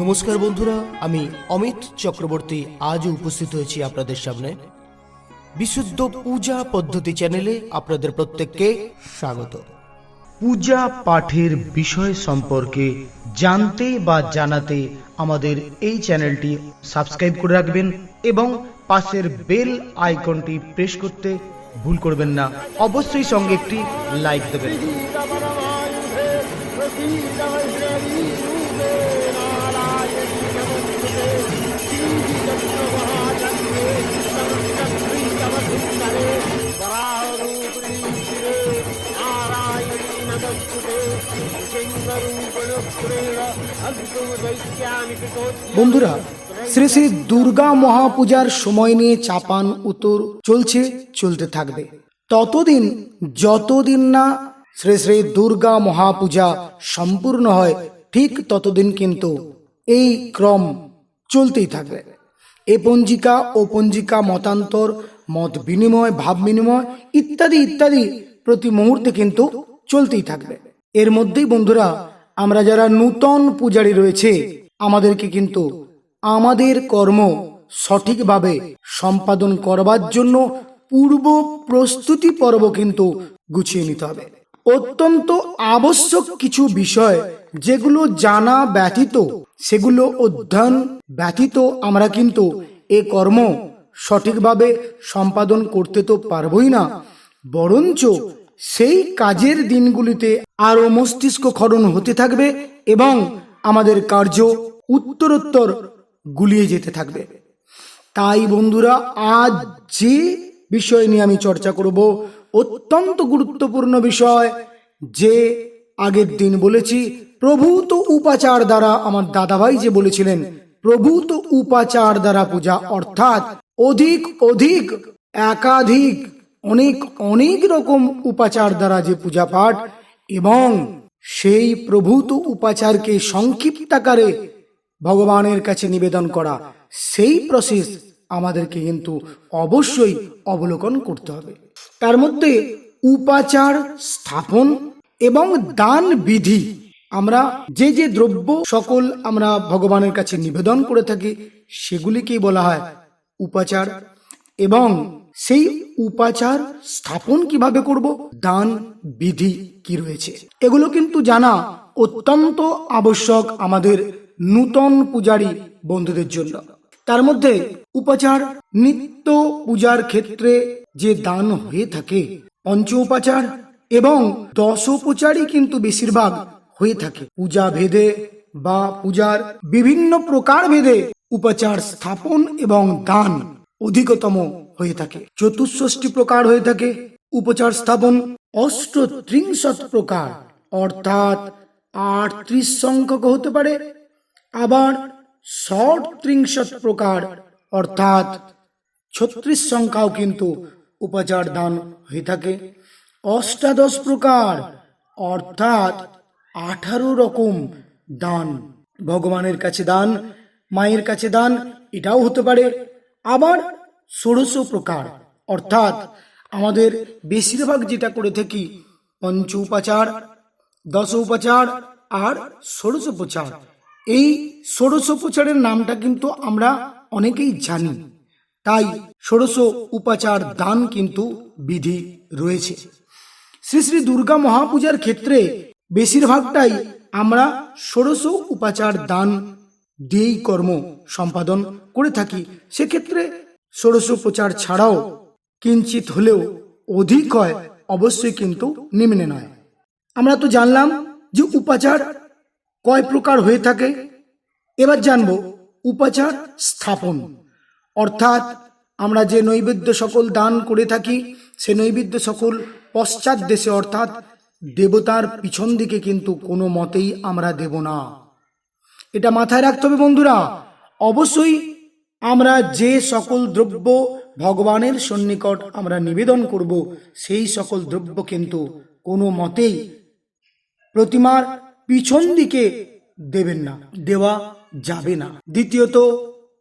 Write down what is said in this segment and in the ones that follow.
নমস্কার বন্ধুরা, আমি অমিত চক্রবর্তী আজও উপস্থিত হয়েছি আপনাদের সামনে। বিশুদ্ধ পূজা পদ্ধতি চ্যানেলে আপনাদের প্রত্যেককে স্বাগত। পূজা পাঠের বিষয় সম্পর্কে জানতে বা জানাতে আমাদের এই চ্যানেলটি সাবস্ক্রাইব করে রাখবেন এবং পাশের বেল আইকনটি প্রেস করতে ভুল করবেন না। অবশ্যই সঙ্গে একটি লাইক দেবেন। বন্ধুরা, শ্রী শ্রী দুর্গা মহাপূজার সময় নিয়ে চাপান উত্তর চলছে, চলতে থাকবে। ততদিন, যতদিন না শ্রী শ্রী দুর্গা মহাপূজা সম্পূর্ণ হয়, ঠিক ততদিন কিন্তু এই ক্রম চলতেই থাকবে। এ পঞ্জিকা, ও পঞ্জিকা মতান্তর, মত বিনিময়, ভাব বিনিময়, ইত্যাদি ইত্যাদি প্রতি মুহূর্তে কিন্তু চলতেই থাকবে। এর মধ্যেই বন্ধুরা আমরা যারা নূতন পূজারী রয়েছে, আমাদেরকে কিন্তু আমাদের কর্ম সঠিকভাবে সম্পাদন করবার জন্য পূর্ব প্রস্তুতি পর্ব কিন্তু গুছিয়ে নিতে হবে। অত্যন্ত আবশ্যক কিছু বিষয় যেগুলো জানা ব্যতীত, সেগুলো অধ্যয়ন ব্যতীত আমরা কিন্তু এ কর্ম সঠিকভাবে সম্পাদন করতে তো পারবই না, বরঞ্চ সেই কাজের দিনগুলিতে আরও মস্তিষ্ক খরণ হতে থাকবে এবং আমাদের কার্য উত্তরোত্তর গুলিয়ে যেতে থাকবে। তাই বন্ধুরা, আজ যে বিষয় নিয়ে আমি চর্চা করব, অত্যন্ত গুরুত্বপূর্ণ বিষয় যে আগের দিন বলেছি, প্রভূত উপাচার দ্বারা আমার দাদাভাই যে বলেছিলেন, প্রভূত উপাচার দ্বারা পূজা অর্থাৎ অধিক অধিক একাধিক অনেক অনেক রকম উপাচার দ্বারা যে পূজা পাঠ এবং সেই প্রভূত উপাচারকে সংক্ষিপ্ত আকারে ভগবানের কাছে নিবেদন করা, সেই প্রসেস আমাদেরকে কিন্তু অবশ্যই অবলোকন করতে হবে। তার মধ্যে উপাচার স্থাপন এবং দান বিধি আমরা যে যে দ্রব্য সকল আমরা ভগবানের কাছে নিবেদন করে থাকি, সেগুলিকেই বলা হয় উপাচার এবং সেই উপাচার স্থাপন কীভাবে করব? দান, বিধি কি রয়েছে? এগুলো কিন্তু জানা অত্যন্ত আবশ্যক আমাদের নূতন পূজারী বন্ধুদের জন্য। তার মধ্যে উপাচার, নিত্য পূজার ক্ষেত্রে যে দান হয়ে থাকে, পঞ্চ উপাচার এবং দশ উপচারই কিন্তু বেশিরভাগ হয়ে থাকে। পূজা ভেদে বা পূজার বিভিন্ন প্রকার ভেদে উপাচার স্থাপন এবং দান অধিকতম হয়ে থাকে। চতুষ্ষষ্টি প্রকার হয়ে থাকে। উপচার স্থাপন অষ্টত্রিংশত প্রকার। অর্থাৎ আটত্রিশ সংখ্যক হতে পারে। আবার ষট ত্রিংশত প্রকার। অর্থাৎ ছত্রিশ সংখ্যাও কিন্তু উপচার দান হয়ে থাকে। অষ্টাদশ প্রকার। অর্থাৎ আঠারো রকম দান। ভগবানের কাছে দান, মায়ের কাছে দান, এটাও হতে পারে। আবার ষোড়শ প্রকার। অর্থাৎ আমাদের বেশিরভাগ যেটা করে থাকি, পঞ্চ উপাচার, দশ উপাচার আর ষোড়শ উপচার এই ষোড়শ উপচারের নামটা কিন্তু আমরা অনেকেই জানি। তাই ষোড়শ উপাচার দান কিন্তু বিধি রয়েছে। শ্রী শ্রী দুর্গা মহাপূজার ক্ষেত্রে বেশিরভাগটাই আমরা ষোড়শ উপাচার দান দিয়েই কর্ম সম্পাদন করে থাকি। সেক্ষেত্রে ষোড়শ প্রচার ছাড়াও কিঞ্চিত হলেও অধিক হয় অবশ্যই কিন্তু নিম্নে নয়। আমরা তো জানলাম যে উপাচার কয় প্রকার হয়ে থাকে। এবার জানব উপাচার স্থাপন। অর্থাৎ আমরা যে নৈবেদ্য সকল দান করে থাকি, সে নৈবেদ্য সকল পশ্চাৎ দেশে, অর্থাৎ দেবতার পিছন দিকে কিন্তু কোনো মতেই আমরা দেব না। এটা মাথায় রাখতে হবে বন্ধুরা, অবশ্যই আমরা যে সকল দ্রব্য ভগবানের সন্নিকট আমরা নিবেদন করব, সেই সকল দ্রব্য কিন্তু কোনো মতেই প্রতিমার পিছন দিকে দেবেন না, দেওয়া যাবে না। দ্বিতীয়ত,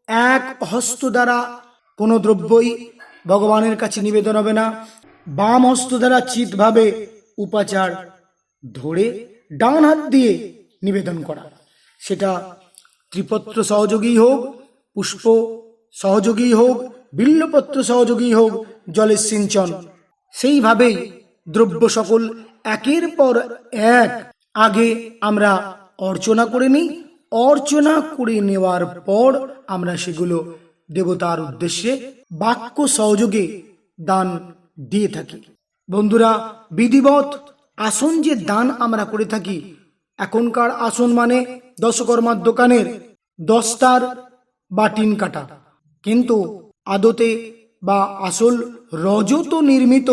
এক হস্ত দ্বারা কোনো দ্রব্যই ভগবানের কাছে নিবেদন হবে না। বাম হস্ত দ্বারা চিতভাবে উপাচার ধরে ডান হাত দিয়ে নিবেদন করা। সেটা ত্রিপত্র সহযোগী হোক পুষ্প সহযোগী হোক, বিল্লপত্র সহযোগী হোক, জলের সিঞ্চন। সেইভাবেই দ্রব্য সকল একের পর এক। আগে আমরা অর্চনা করে নিই। অর্চনা করে নেওয়ার পর আমরা সেগুলো দেবতার উদ্দেশ্যে বাক্য সহযোগে দান দিয়ে থাকি। বন্ধুরা বিধিবত আসন যে দান আমরা করে থাকি, এখনকার আসন মানে দশকর্মার দোকানের দশটার বা টিন কাটা। কিন্তু আদতে বা আসল রজত নির্মিত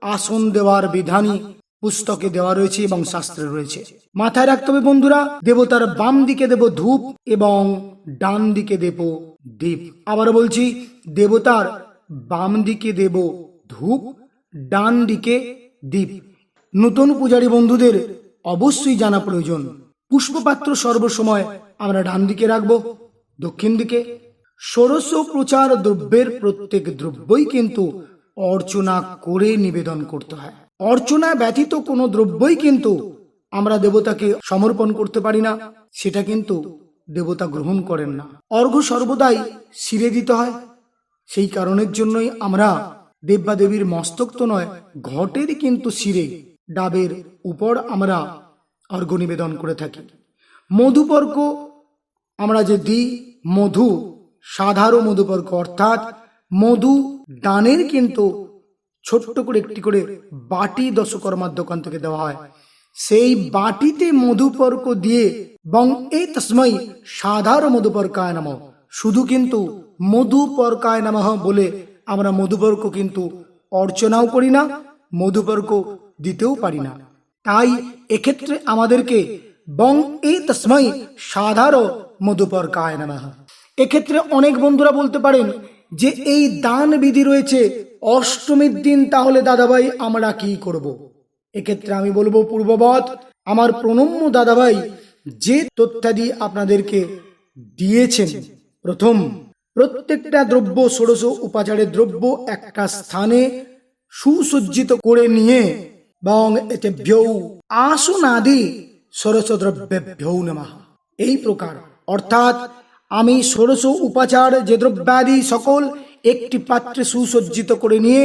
আসন দেওয়ার বিধানই পুস্তকে দেওয়া রয়েছে এবং শাস্ত্রে রয়েছে। মাথায় রাখতে হবে বন্ধুরা, দেবতার বাম দিকে দেব ধূপ এবং ডান দিকে দেব দীপ। আবার বলছি, দেবতার বাম দিকে দেব ধূপ, ডান দিকে দীপ। নতুন পূজারী বন্ধুদের অবশ্যই জানা প্রয়োজন। পুষ্পপাত্র সর্বসময় আমরা ডান দিকে রাখব দক্ষিণ দিকে ষোড়শ প্রচার দ্রব্যের প্রত্যেক দ্রব্যই কিন্তু অর্চনা করে নিবেদন করতে হয়। অর্চনা ব্যতীত কোনো দ্রব্যই কিন্তু আমরা দেবতাকে সমর্পণ করতে পারি না, সেটা কিন্তু দেবতা গ্রহণ করেন না। অর্ঘ সর্বদাই শিরে দিতে হয়। সেই কারণের জন্যই আমরা দেববা দেবীর মস্তক তো নয়, ঘটের কিন্তু শিরে, ডাবের উপর আমরা অর্ঘ্য নিবেদন করে থাকি। মধুপর্ক আমরা যে দিই মধু, সাধারণ মধুপর্ক অর্থাৎ মধু দানের কিন্তু ছোট্ট করে একটি করে বাটি দশকর্মার দোকান থেকে দেওয়া হয়। সেই বাটিতে মধুপর্ক দিয়ে বং এ তসময় সাধারণ মধুপর্কায় নাম। শুধু কিন্তু মধুপর্কায় নামহ বলে আমরা মধুপর্ক কিন্তু অর্চনাও করি না, মধুপর্ক দিতেও পারি না। তাই এক্ষেত্রে আমাদেরকে বং এ তসময় সাধারণ মধুপর্কায় নামহ এক্ষেত্রে অনেক বন্ধুরা বলতে পারেন যে এই দান বিধি রয়েছে, অষ্টমীর দিন তাহলে দাদাভাই আমরা কি করব। এক্ষেত্রে আমি বলব পূর্ববৎ, আমার প্রণম্য দাদাভাই যে তথ্যাদি আপনাদেরকে দিয়েছেন, প্রথম, প্রত্যেকটা দ্রব্য ষোড়শ উপাচারের দ্রব্য একটা স্থানে সুসজ্জিত করে নিয়ে এবং এতে ভ্যৌ আসন আদি ষোড়শ দ্রব্যে ভ্যৌ নমঃ এই প্রকার অর্থাৎ আমি ষোড়শ উপাচার যে দ্রব্যাদি সকল একটি পাত্রে সুসজ্জিত করে নিয়ে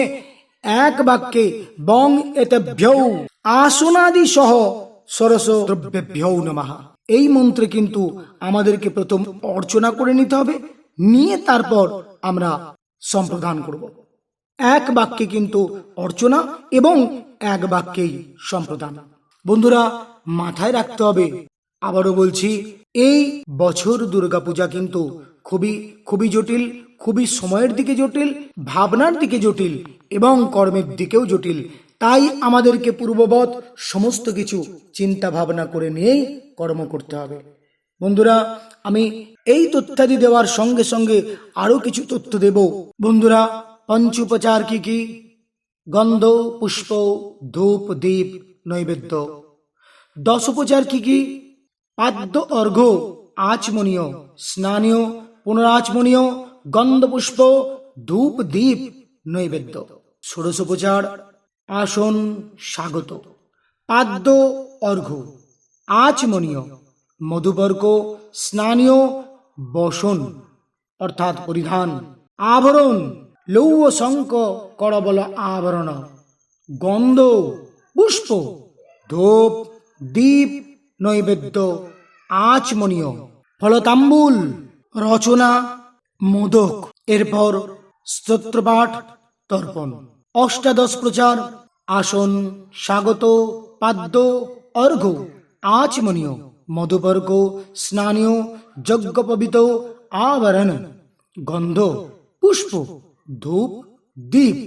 এক বাক্যে বং এতে ভ্যৌ, আসনাদি সহ ষোড়শ দ্রব্যে ভ্যৌ নমঃ। এই মন্ত্রে কিন্তু আমাদেরকে প্রথম অর্চনা করে নিতে হবে, নিয়ে তারপর আমরা সম্প্রদান করব। এক বাক্যে কিন্তু অর্চনা এবং এক বাক্যেই সম্প্রদান। বন্ধুরা, মাথায় রাখতে হবে আবারও বলছি, এই বছর দুর্গাপূজা কিন্তু খুবই খুবই জটিল, খুবই সময়ের দিকে জটিল, ভাবনার দিকে জটিল এবং কর্মের দিকেও জটিল। তাই আমাদেরকে পূর্ববৎ সমস্ত কিছু চিন্তা ভাবনা করে নিয়েই কর্ম করতে হবে। বন্ধুরা, আমি এই তথ্যাদি দেওয়ার সঙ্গে সঙ্গে আরও কিছু তথ্য দেব। বন্ধুরা, পঞ্চোপচার কি কি? গন্ধ, পুষ্প, ধূপ, দীপ, নৈবেদ্য। দশোপচার কি কি? পাদ্য অর্ঘ্য আচমনীয়, স্নানীয়, পুনরাচমনীয়, গন্ধপুষ্প, ধূপ দীপ নৈবেদ্য। ষোড়শোপচার, আসন স্বাগত। পাদ্য অর্ঘ্য আচমনীয়, মধুবর্গ, স্নানীয়, বসন, অর্থাৎ পরিধান, আভরণ, লৌহ শঙ্ক করবল আভরণ গন্ধ, পুষ্প, ধূপ, দীপ নৈবেদ্য আচমনীয়। ফলতাম্বুল, রচনা, মোদক। এরপর স্তোত্রপাঠ, তর্পণ। অষ্টাদশ প্রচার, আসন, স্বাগত, পাদ্য অর্ঘ আচমনীয়। মধুবর্গ, স্নানীয়, যজ্ঞপবিত, আবরণ, গন্ধ, পুষ্প, ধূপ দ্বীপ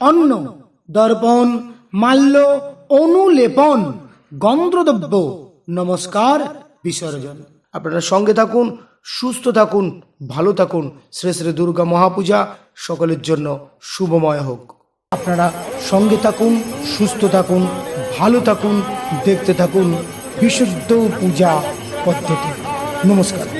অন্ন, দর্পণ, মাল্য, অনুলেপন। গন্ধ্রদ্রব্য নমস্কার, বিসর্জন। আপনারা সঙ্গে থাকুন, সুস্থ থাকুন, ভালো থাকুন। শ্রী শ্রী দুর্গা মহাপূজা, সকলের জন্য শুভময় হোক। আপনারা সঙ্গে থাকুন, সুস্থ থাকুন, ভালো থাকুন, দেখতে থাকুন বিশুদ্ধ পূজা পদ্ধতি। নমস্কার।